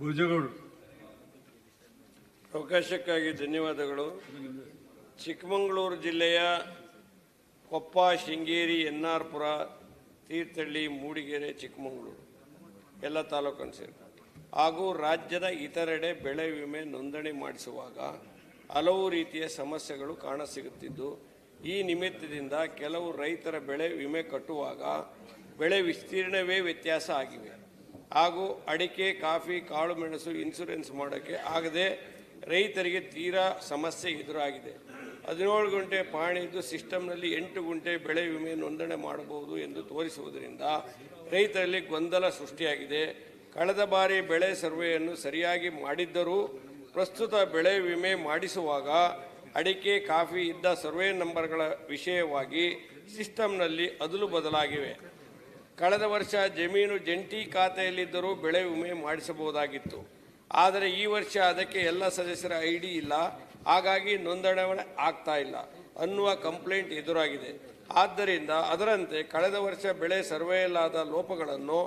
ಭೋಜಗೌಡರು ಅವಕಾಶಕ್ಕಾಗಿ ಧನ್ಯವಾದಗಳು. ಚಿಕ್ಕಮಗಳೂರು ಜಿಲ್ಲೆಯ Koppa, Sringeri N R Thirthahalli, Mudigere, Chikkamagaluru ಎಲ್ಲ ತಾಲೂಕನ್ನು ಸೇರಿ. ಹಾಗೂ ರಾಜ್ಯದ ಇತರೆಡೆ ಬೆಳೆ ವಿಮೆ ನೋಂದಣಿ ಮಾಡಿಸುವಾಗ ಹಲವು ರೀತಿಯ ಸಮಸ್ಯೆಗಳು ಕಾಣಸಿಗುತ್ತಿದ್ದು, ಈ ನಿಮಿತ್ತದಿಂದ ಕೆಲವು ರೈತರ ಬೆಳೆ ವಿಮೆ ಕಟ್ಟುವಾಗ ಬೆಳೆ ವಿಸ್ತೀರ್ಣವೇ ವ್ಯತ್ಯಾಸ ಆಗಿವೆ. ಹಾಗೂ ಅಡಿಕೆ, ಕಾಫಿ, ಕಾಳು ಮೆಣಸು ಇನ್ಸೂರೆನ್ಸ್ ಮಾಡೋಕ್ಕೆ ಆಗದೆ ರೈತರಿಗೆ ತೀರಾ ಸಮಸ್ಯೆ ಎದುರಾಗಿದೆ. ಹದಿನೇಳು ಗಂಟೆ ಪಾಣಿ ಇದ್ದು ಸಿಸ್ಟಮ್ನಲ್ಲಿ ಎಂಟು ಗಂಟೆ ಬೆಳೆ ವಿಮೆ ನೋಂದಣಿ ಮಾಡಬಹುದು ಎಂದು ತೋರಿಸುವುದರಿಂದ ರೈತರಲ್ಲಿ ಗೊಂದಲ ಸೃಷ್ಟಿಯಾಗಿದೆ. ಕಳೆದ ಬಾರಿ ಬೆಳೆ ಸರ್ವೆಯನ್ನು ಸರಿಯಾಗಿ ಮಾಡಿದ್ದರೂ ಪ್ರಸ್ತುತ ಬೆಳೆ ವಿಮೆ ಮಾಡಿಸುವಾಗ ಅಡಿಕೆ, ಕಾಫಿ ಇದ್ದ ಸರ್ವೆ ನಂಬರ್ಗಳ ವಿಷಯವಾಗಿ ಸಿಸ್ಟಮ್ನಲ್ಲಿ ಅದಲು ಬದಲಾಗಿವೆ. ಕಳೆದ ವರ್ಷ ಜಮೀನು ಜಂಟಿ ಖಾತೆಯಲ್ಲಿದ್ದರೂ ಬೆಳೆ ವಿಮೆ ಮಾಡಿಸಬಹುದಾಗಿತ್ತು. ಆದರೆ ಈ ವರ್ಷ ಅದಕ್ಕೆ ಎಲ್ಲ ಸದಸ್ಯರ ಐ ಡಿ ಇಲ್ಲ. ಹಾಗಾಗಿ ನೋಂದಣಿ ಆಗ್ತಾ ಇಲ್ಲ ಅನ್ನುವ ಕಂಪ್ಲೇಂಟ್ ಎದುರಾಗಿದೆ. ಆದ್ದರಿಂದ ಅದರಂತೆ ಕಳೆದ ವರ್ಷ ಬೆಳೆ ಸರ್ವೆಯಲ್ಲಾದ ಲೋಪಗಳನ್ನು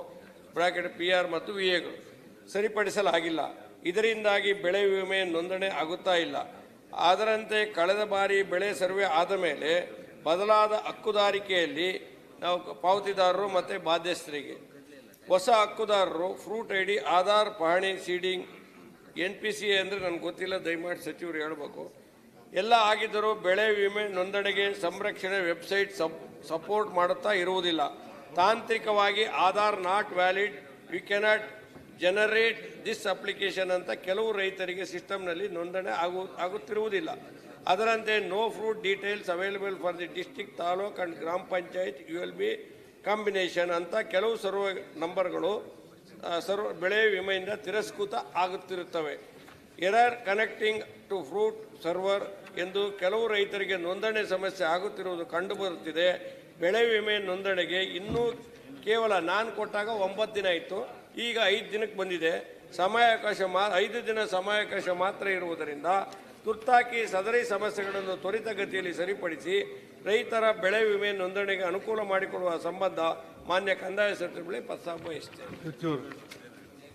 ಬ್ರಾಕೆಟ್ ಪಿ ಆರ್ ಮತ್ತು ವಿ ಎಗಳು ಸರಿಪಡಿಸಲಾಗಿಲ್ಲ. ಇದರಿಂದಾಗಿ ಬೆಳೆ ವಿಮೆ ನೋಂದಣಿ ಆಗುತ್ತಾ ಇಲ್ಲ. ಅದರಂತೆ ಕಳೆದ ಬಾರಿ ಬೆಳೆ ಸರ್ವೆ ಆದ ಮೇಲೆ ಬದಲಾದ ಹಕ್ಕುದಾರಿಕೆಯಲ್ಲಿ ನಾವು ಪಾವತಿದಾರರು ಮತ್ತು ಬಾಧ್ಯಸ್ಥರಿಗೆ. ಹೊಸ ಹಕ್ಕುದಾರರು ಫ್ರೂಟ್ ಐ ಡಿ ಆಧಾರ್, ಪಹಣಿ ಸೀಡಿಂಗ್ ಎನ್ ಪಿ ಸಿ ಅಂದರೆ ನನಗೆ ಗೊತ್ತಿಲ್ಲ, ದಯಮಾಡಿ ಸಚಿವರು ಹೇಳಬೇಕು. ಎಲ್ಲ ಆಗಿದ್ದರೂ ಬೆಳೆ ವಿಮೆ ನೋಂದಣಿಗೆ ಸಂರಕ್ಷಣೆ ವೆಬ್ಸೈಟ್ ಸಪ್ ಸಪೋರ್ಟ್ ಮಾಡುತ್ತಾ ಇರುವುದಿಲ್ಲ. ತಾಂತ್ರಿಕವಾಗಿ Aadhaar not valid we cannot generate this application ಅಂತ ಕೆಲವು ರೈತರಿಗೆ ಸಿಸ್ಟಮ್ನಲ್ಲಿ ನೋಂದಣಿ ಆಗು, ಆಗುತ್ತಿರುವುದಿಲ್ಲ. ಅದರಂತೆ no fruit details available for the district taluk and ಗ್ರಾಮ panchayat U L B combination ಅಂತ ಕೆಲವು ಸರ್ವ ನಂಬರ್ಗಳು ಸರ್ವ ಬೆಳೆ ವಿಮೆಯಿಂದ ತಿರಸ್ಕೃತ ಆಗುತ್ತಿರುತ್ತವೆ. Error connecting to fruit server ಎಂದು ಕೆಲವು ರೈತರಿಗೆ ನೋಂದಣಿ ಸಮಸ್ಯೆ ಆಗುತ್ತಿರುವುದು ಕಂಡುಬರುತ್ತಿದೆ. ಬೆಳೆ ವಿಮೆ ನೋಂದಣಿಗೆ ಇನ್ನೂ ಕೇವಲ ನಾನು ಕೊಟ್ಟಾಗ ಒಂಬತ್ತು ದಿನ ಇತ್ತು ಈಗ ಐದು ದಿನಕ್ಕೆ ಬಂದಿದೆ. ಸಮಯಾವಕಾಶ ಮಾ, ಐದು ದಿನ ಸಮಯಾವಕಾಶ ಮಾತ್ರ ಇರುವುದರಿಂದ ತುರ್ತಾಗಿ ಸದರಿ ಸಮಸ್ಯೆಗಳನ್ನು ತ್ವರಿತಗತಿಯಲ್ಲಿ ಸರಿಪಡಿಸಿ ರೈತರ ಬೆಳೆ ವಿಮೆ ನೋಂದಣಿಗೆ ಅನುಕೂಲ ಮಾಡಿಕೊಡುವ ಸಂಬಂಧ ಮಾನ್ಯ ಕಂದಾಯ ಸಚಿವರೇ ಪ್ರಸ್ತಾಪ ಸಚಿವರು